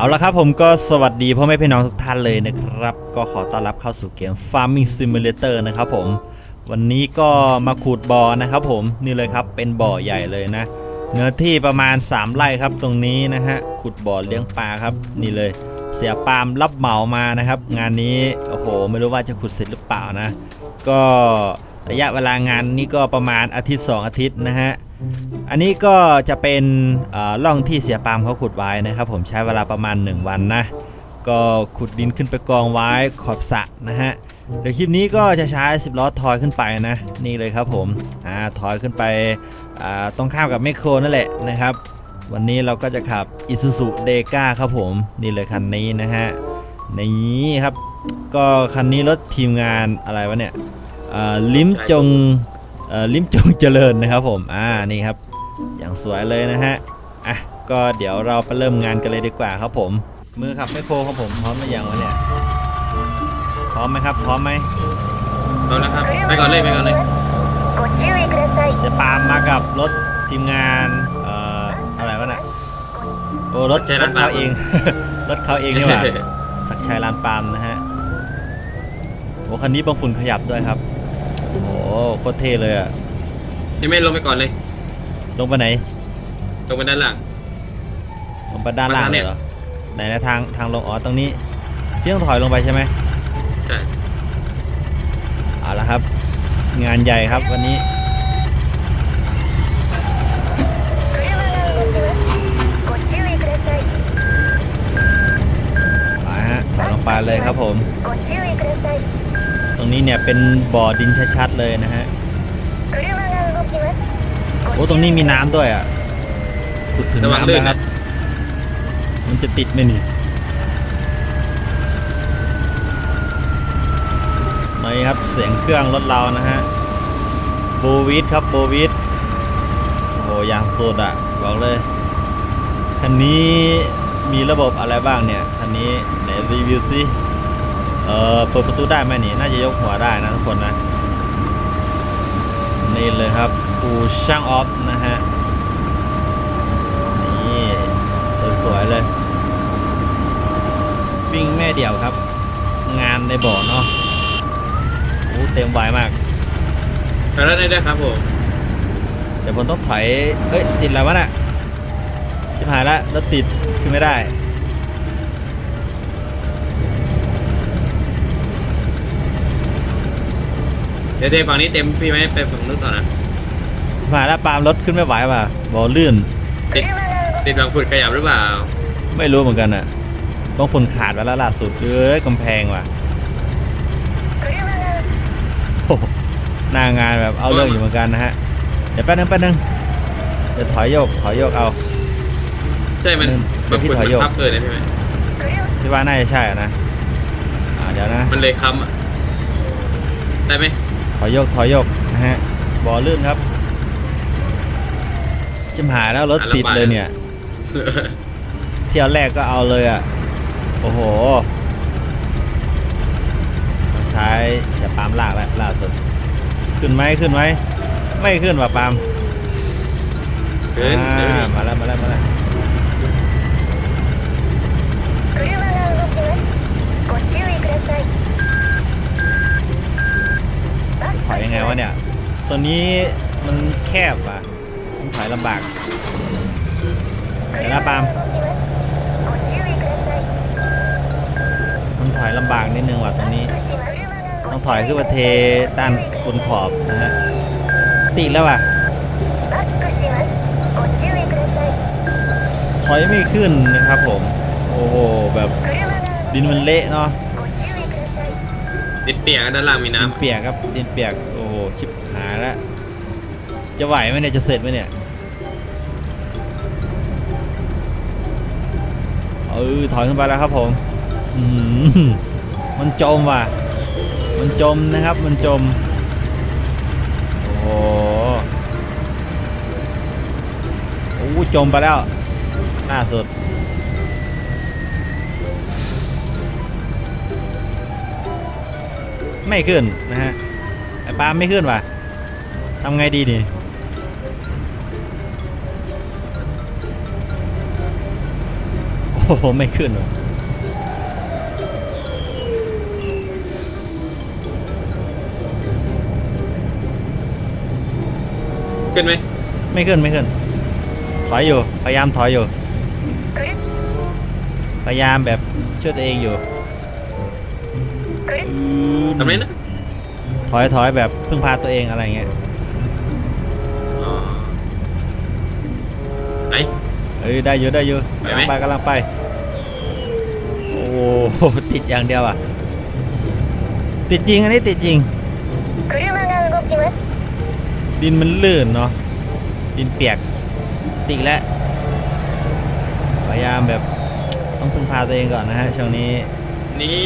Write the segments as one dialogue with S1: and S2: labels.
S1: เอาละครับผมก็สวัสดีพ่อแม่พี่น้องทุกท่านเลยนะครับ ก็ขอต้อนรับเข้าสู่เกม Farming Simulator นะครับผม วันนี้ก็มาขุดบ่อนะครับผมนี่เลยครับเป็นบ่อใหญ่เลยนะ เนื้อที่ประมาณ 3 ไร่ครับตรงนี้นะฮะขุดบ่อเลี้ยงปลาครับ นี่เลย เสียปาล์มรับเหมามานะครับ งานนี้โอ้โห ไม่รู้ว่าจะขุดเสร็จหรือเปล่านะ ก็ระยะเวลางานนี่ก็ประมาณอาทิตย์ 2 อาทิตย์นะฮะ อันนี้ก็จะเป็นเอ่อร่องที่เสียปามเขาขุดไว้นะครับ ผมใช้เวลาประมาณ 1 วันนะ ก็ขุดดินขึ้นไปกองไว้ขอบสระนะฮะเดี๋ยวคลิปนี้ก็จะใช้ 10 ล้อทอยขึ้นไปนะ นี่เลยครับผมอ่าทอยขึ้นไปตรงข้ามกับแมคโครนั่นแหละนะครับ วันนี้เราก็จะขับ Isuzu d e g a ครับผม นี่เลยคันนี้นะฮะนี่ครับ ก็คันนี้รถทีมงานอะไรวะเนี่ยลิมจง ลิ้มจงเจริญนะครับผมอ่านี่ครับ อย่างสวยเลยนะฮะอะก็เดี๋ยวเราไปเริ่มงานกันเลยดีกว่าครับผม มือขับไมโครของผมพร้อมหรือยังวะเนี่ยพร้อมไหมครับ พร้อมไหม
S2: พร้อมแล้วครับไปก่อนเลยไปก่อนเลย
S1: เสปามมากับรถทีมงานเอ่ออะไรวะน่ะโอ้รถรถเขาเองรถเขาเองนี่หว่าสักชายลานปามนะฮะโอ้คันนี้บางฝุ่นขยับด้วยครับ โอ้โหโคตรเท่เลยอะ
S2: ยังไม่ลงไปก่อนเลย
S1: ลงไปไหน
S2: ลงไปด้านล่าง
S1: ลงไปด้านล่าง
S2: มาทาง
S1: เล
S2: เนี่ย
S1: ยเหรอ ไหนนะทางทางลง อ๋อ ตรงนี้ พี่ต้องถอยลงไปใช่ไหม
S2: ใช่
S1: เอาละครับ งานใหญ่ครับวันนี้
S3: 車が動きますご注意ください
S1: ไปฮะถอยลงไปเลยครับผม
S3: ご注意ください
S1: ตรงนี้เนี่ยเป็นบ่อดินชัดๆเลยนะฮะโอ้ตรงนี้มีน้ำด้วยอะขุดถึงน้ำ
S2: น
S1: แล้วครับมันจะติดไหมนี่นี่ครับเสียงเครื่องรถเรานะฮะโบวิดครับโบวิดโอ้หยางสุดอะ บอกเลย คันนี้มีระบบอะไรบ้างเนี่ย คันนี้ไหนรีวิวสิ เออเปิดประตูได้ไหมนี่ น่าจะยกหัวได้นะทุกคนนะ นี่เลยครับอูช่างออฟนะฮะ นี่ สวย ๆ เลย วิ่งแม่เดี่ยวครับ งานในบ่อเนาะโอ้เต็มใบมาก
S2: ไปแล้วได้ด้วยครับผม
S1: เดี๋ยวผมต้องถอย เอ้ย ติดแล้ววะน่ะชิบหายละรถติดขึ้นไม่ได้
S2: เดี๋ยวเดฝั่งนี้เต็มพี่ไหมไปฝั่งนู้นต่อนะ
S1: มาแล้วปาล์มรถขึ้นไม่ไหวป่ะบอลื่น
S2: ติดติดบางฝุ่นขยับหรือเปล่า
S1: ไม่รู้เหมือนกันอะ ต้องฝุ่นขาดไปแล้วล่าสุดเอ้ยกำแพงว่ะโอ้โหน้างานแบบเอาเรื่องอยู่เหมือนกันนะฮะ เดี๋ยวแป๊บนึงแป๊บนึงเดี๋ยวถอยโยกถอยโยกเอา
S2: ใช่มัน
S1: มันพี่ถอยโยก
S2: เกินนะพี่ไหม
S1: พี่ว่าน่าจะใช่นะอ่าเดี๋ยวนะ
S2: มันเลยคำอะได้ไหม
S1: ถอยโยกถอยโยกนะฮะบ่อลื่นครับ ชิมหายแล้วรถติดเลยเนี่ย เที่ยวแรกก็เอาเลยอะ โอ้โหต้องใช้เสียปาล์มลากแล้วล่าสุด ขึ้นไหมขึ้นไหม ไม่ขึ้นว่ะปาล์ม
S2: เกิน
S1: อ่า
S2: เดี๋ยวดิ
S1: มาแล้วมาแล้วมาแล้ว เนี่ย ตัวนี้มันแคบอะต้อถอยลำบากเดี๋ยวนะปามมันถอยลำบากนิดนึงว่ะตรงนี้ ต้องถอยขึ้นมาเทด้านบนขอบนะฮะติดแล้วว่ะถอยไม่ขึ้นนะครับผม โอ้โหแบบดินมันเละเนาะ
S2: ดินเปียกด้านล่างมี
S1: น้ำ
S2: ดิน
S1: เปียกครับดินเปียก ชิบหายแล้วจะไหวไหมเนี่ย จะเสร็จไหมเนี่ย เออ ถอยขึ้นไปแล้วครับผมมันจมว่ะ มันจมนะครับ มันจม โอ้โหโอ้จมไปแล้ว ล่าสุดไม่ขึ้นนะฮะ ปลาไม่ขึ้นว่ะทำไงดีนี่โอ้โหไม่ขึ้นว่ะ
S2: ขึ้นไหม
S1: ไม่ขึ้นไม่ขึ้น ถอยอยู่พยายามถอยอยู่ พยายามแบบช่วยตัวเองอยู่
S2: ทำไมนะ
S1: ถอยถอยแบบพึ่งพาตัวเองอะไรเงี้ย
S2: ไอ
S1: เอ้ยได้อยู่ได้อยู่กำลังไปกำลังไป โอ้โหติดอย่างเดียวอะ ติดจริงอันนี้ติดจริง ดินมันลื่นเนาะ ดินเปียก ติดแล้วพยายามแบบต้องพึ่งพาตัวเองก่อนนะฮะช่วงนี้
S2: นี่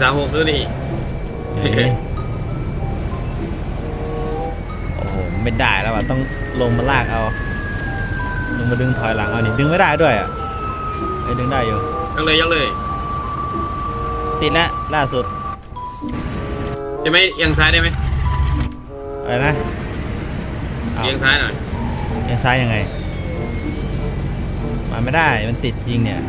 S2: สามหก
S1: คือนี่ ไม่ได้แล้วอะต้องลงมาลากเอาลงมาดึงถอยหลังเอานี่ดึงไม่ได้ด้วยอะไอ้ยดึงได้อยู่
S2: ยกเลยยกเลย
S1: ติดแล้วล่าสุด
S2: จะไม่เอียงซ้ายได้ไหม
S1: อะไรนะอ้าว
S2: เอียงซ้ายหน่อย
S1: เอียังซ้ายยังไง มาไม่ได้มันติดจริงเนี่ย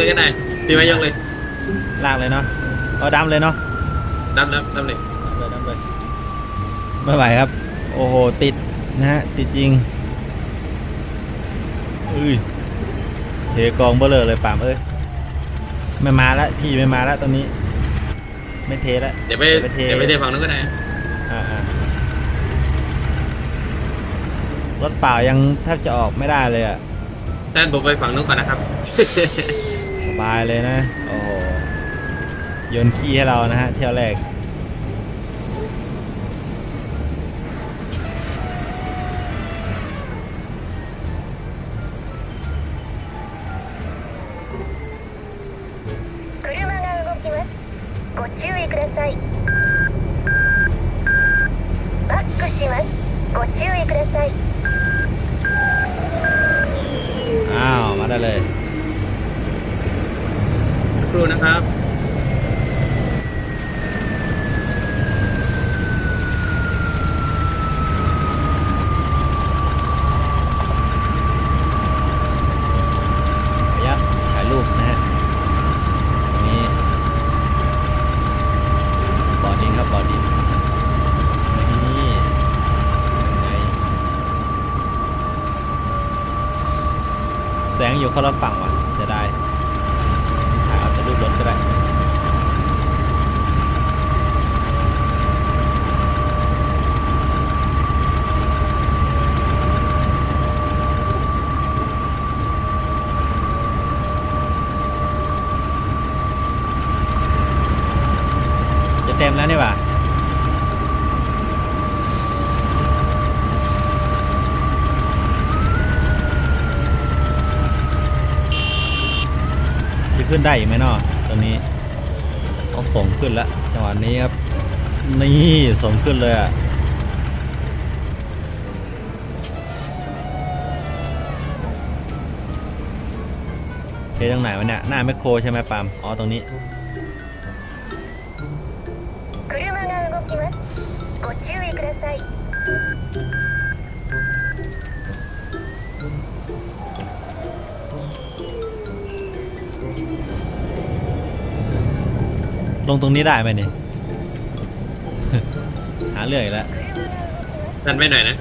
S2: เลยก็ได้พี่ไม่ยกเลย
S1: ลากเลยเนาะเอาดำเลยเนาะ
S2: ดับดับดับเลย
S1: ดำเลยดำเลยไม่ไหวครับ โอ้โหติดนะฮะติดจริงอุ้ยเทกองเบลเลอเลยปามเอ้ยไม่มาแล้วพี่ไม่มาแล้วตอนนี้ ไม่เทแล้ว
S2: เดี๋ยวไป
S1: ไปเท
S2: เดี๋ยวไปเทฝั่งนู้นก็ได้
S1: อ่าอ่ารถเปล่ายังแทบจะออกไม่ได้เลยอะ
S2: ด้านผมไปฝั่งนู้นก่อนนะครับ
S1: สบายเลยนะ โอ้โหโยนขี้ให้เรานะฮะ เที่ยวแรก
S3: 車が動きますご注意くださいバックしますご注意ください
S1: อ้าว มาได้เลย
S2: ครูนะครับ
S1: ถ่ายถ่ายรูปนะฮะตรงนี้บอดินครับบอดินนี่แสงอยู่คนละฝั่งว่ะเสียดายถ่ายเอาแต่รูปรถก็ได้ จะเต็มแล้วนี่หว่าจะขึ้ นได้อีกไหมเนาะตอนนี้ต้องส่งขึ้นแล้วจังหวะนี้ครับนี่ส่งขึ้นเลยอะเทตรงไหนวะเนี่ยหน้าแมคโครใช่ไหมปามอ๋อตรงนี้ ลงตรงนี้ได้ไหมเนี่ย หาเรื่องอีกแล้ว
S2: ดันไปหน่อยนะ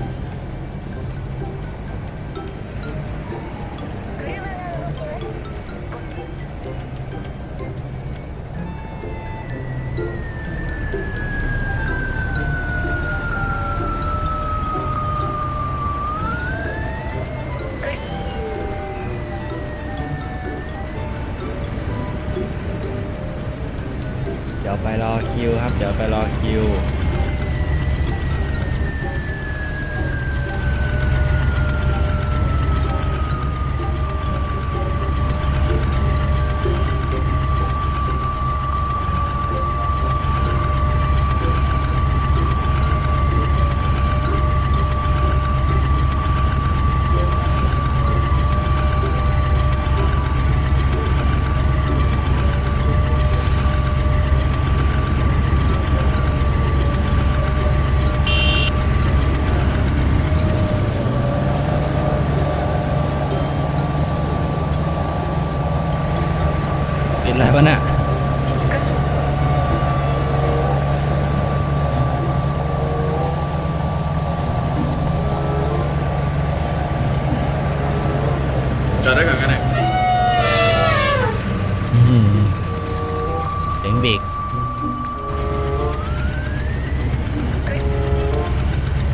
S1: คิวครับ เดี๋ยวไปรอคิว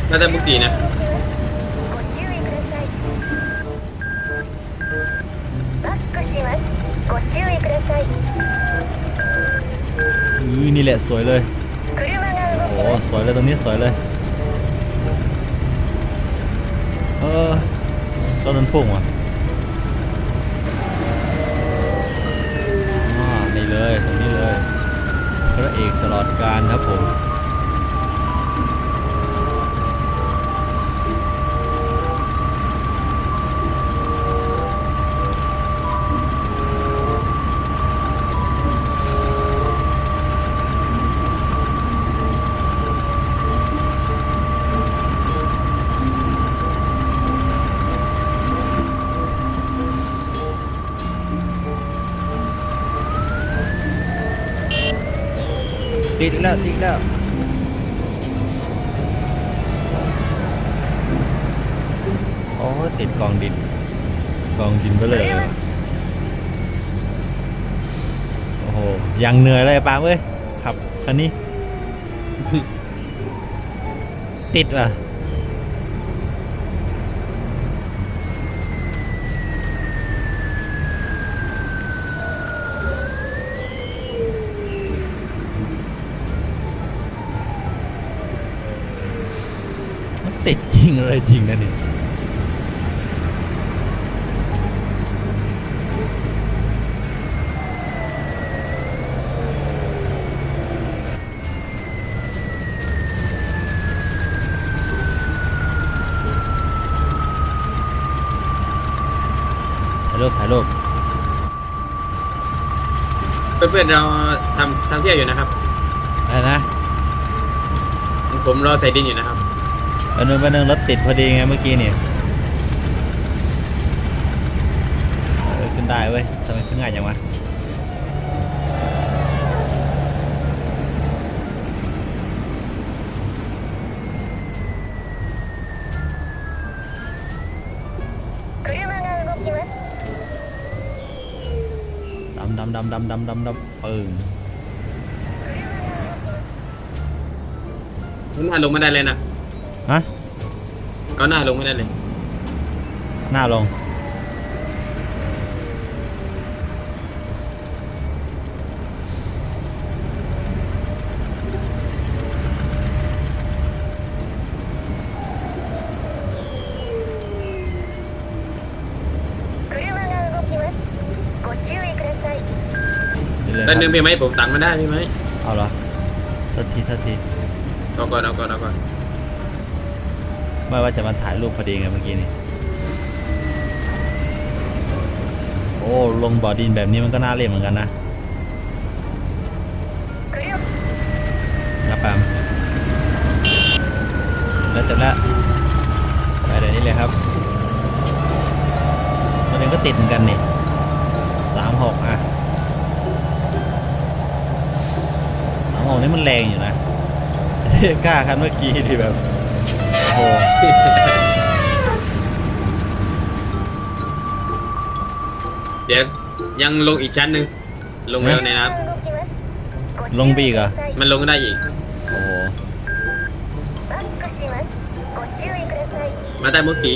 S1: น่า
S2: จะมุกดีนะ
S1: อือนี่แหละสวยเลยโอ้สวยเลยตรงนี้สวยเลย เออตอนนั้นพุ่งว่ะอ่านี่เลยตรงนี้เลย พระเอกตลอดการครับผม แล้วติดอีกแล้วโอ้ยติดกองดิน กองดินไปเลยว่ะโอ้โหยังเหนื่อยเลยปาล์มเว้ยขับคันนี้ ติดว่ะมัน ติดจริงเลยจริงนะนี่ถ่ายรูปถ่ายรูป
S2: เพื่อนๆเราทำทำเที่ยวอยู่นะครับ
S1: อะไรนะ
S2: ผมรอใส่ดินอยู่นะครับ
S1: อันึกว่านึงรถติดพอดีไงเมื่อกี้เนี่ยขึ้นได้เว้ยทำไมขึ้นง่ายอย่งวะดำดำดำดำดำดำดำปืน
S2: มันลงมาได้เลยนะ
S1: ฮะ
S2: เอาหน้าลงไม่ได้เลย
S1: หน้าลง
S3: 車が動きますご注意ください
S1: นี่เลยค
S2: แล้
S1: รั
S2: วนึง
S1: บ
S2: พี่ไหมผมตังค์ไม่ได้พี่ไหม
S1: เอาเหรอทัทีทัที
S2: เอาก่อนเอาก่อนเอาก่อน
S1: ไม่ว่าจะมาถ่ายรูปพอดีไงเมื่อกี้นี่โอ้ลงบ่อดินแบบนี้มันก็น่าเล่นเหมือนกันนะนะปามแล้วเต็มแล้วไปเดี๋ยวนี้เลยครับประเด็นก็ติดเหมือนกันนี่สามหกอะสามหกนี่มันแรงอยู่นะกล้าคันเมื่อกี้ที่แบบโอ้โห
S2: เดี๋ยวยังลงอีกชั้นหนึ่งลงแล้วในน้
S1: ลงบีกเหร
S2: มันลงได้อีก
S1: โอ้โห
S2: มาได้มุก
S3: ผี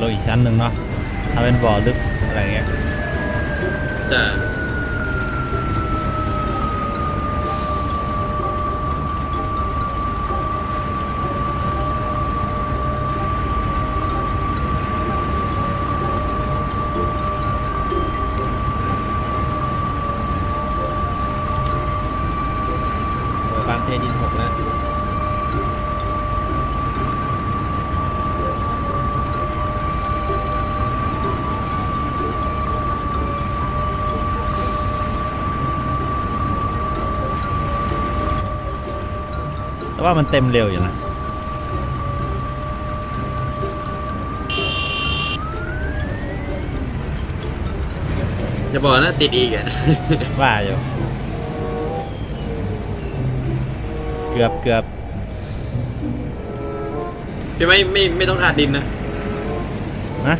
S1: ลงอีกชั้นหนึ่งเนาะถ้าเป็นบ่อลึกอะไรเงี้ย
S2: จะ
S1: โอ้ยบางเทดินหกแล้ว ว่ามันเต็มเร็วอยู่นะ
S2: จะบอกนะติดอีกอะ
S1: ว่าอยู่ เกือบเกือบ
S2: พี่ไม่ไม่ไม่ต้องราดดินนะ
S1: นะ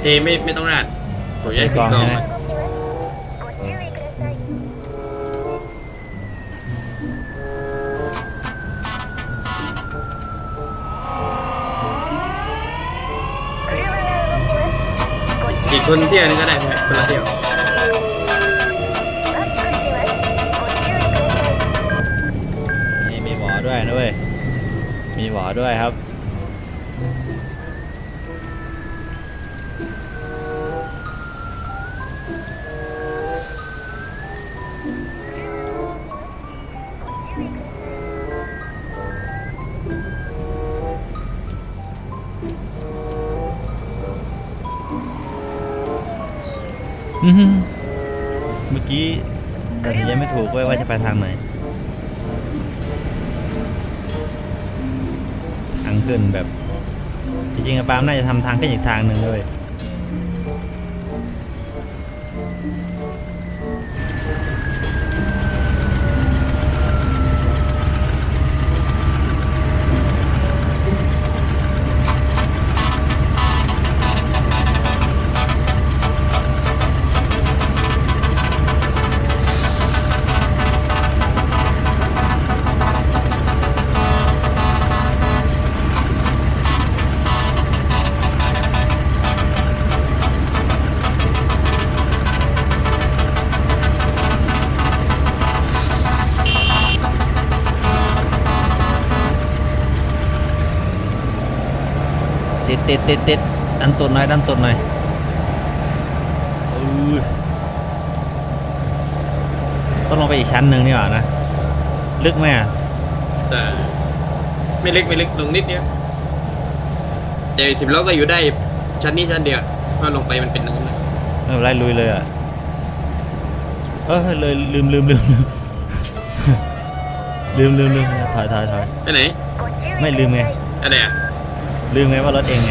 S2: เทไม่ไม่ต้องราดผมจะให้
S1: ใส่กล่อง
S2: กล่อง
S1: ใช่ไหม
S2: อีกคนเที่ยวนึงก็ได้ไหมคนละเที่ยว
S1: นี่มีหวอด้วยนะเว้ย มีหวอด้วยครับ เมื่อกี้แต่สินใจไม่ถูกเว้ยว่าจะไปทางไหน ทางขึ้นแบบ จริงๆอะปาล์มน่าจะทำทางขึ้นอีกทางหนึ่งเลย ติดติดติดติดดันตุนหน่อยดันตุนหน่อยอือต้องลงไปอีกชั้นหนึ่งนี่หว่านะ ลึกไหมอะ
S2: แต่ไม่ลึกไม่ลึกลงนิดเดียวแต่สิบล้อก็อยู่ได้ชั้นนี้ชั้นเดียวเพราะลงไปมันเป็นน้ำนะ
S1: ไม่เป็นไรลุยเลยอะเออเลยลืมลืมลืมลืมลืมลืมลืมถอยถอยถอย
S2: ไปไหน
S1: ไม่ลืมไง
S2: อะไรอะ
S1: ลืมไงว่ารถเองไง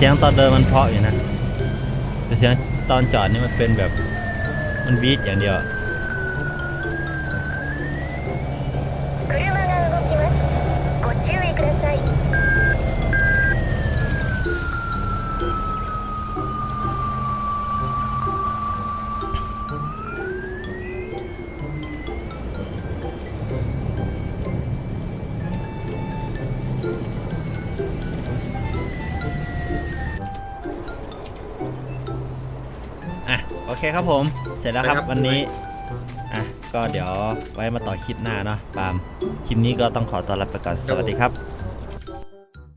S1: เสียงตอนเดินมันเพาะอยู่นะ แต่เสียงตอนจอดนี่มันเป็นแบบมันวีดอย่างเดียว เคครับผม เสร็จแล้วครับวันนี้ อะ ก็เดี๋ยวไว้มาต่อคลิปหน้าเนาะปาล์มคลิปนี้ก็ต้องขอตัวลาไปก่อน สวัสดีครับ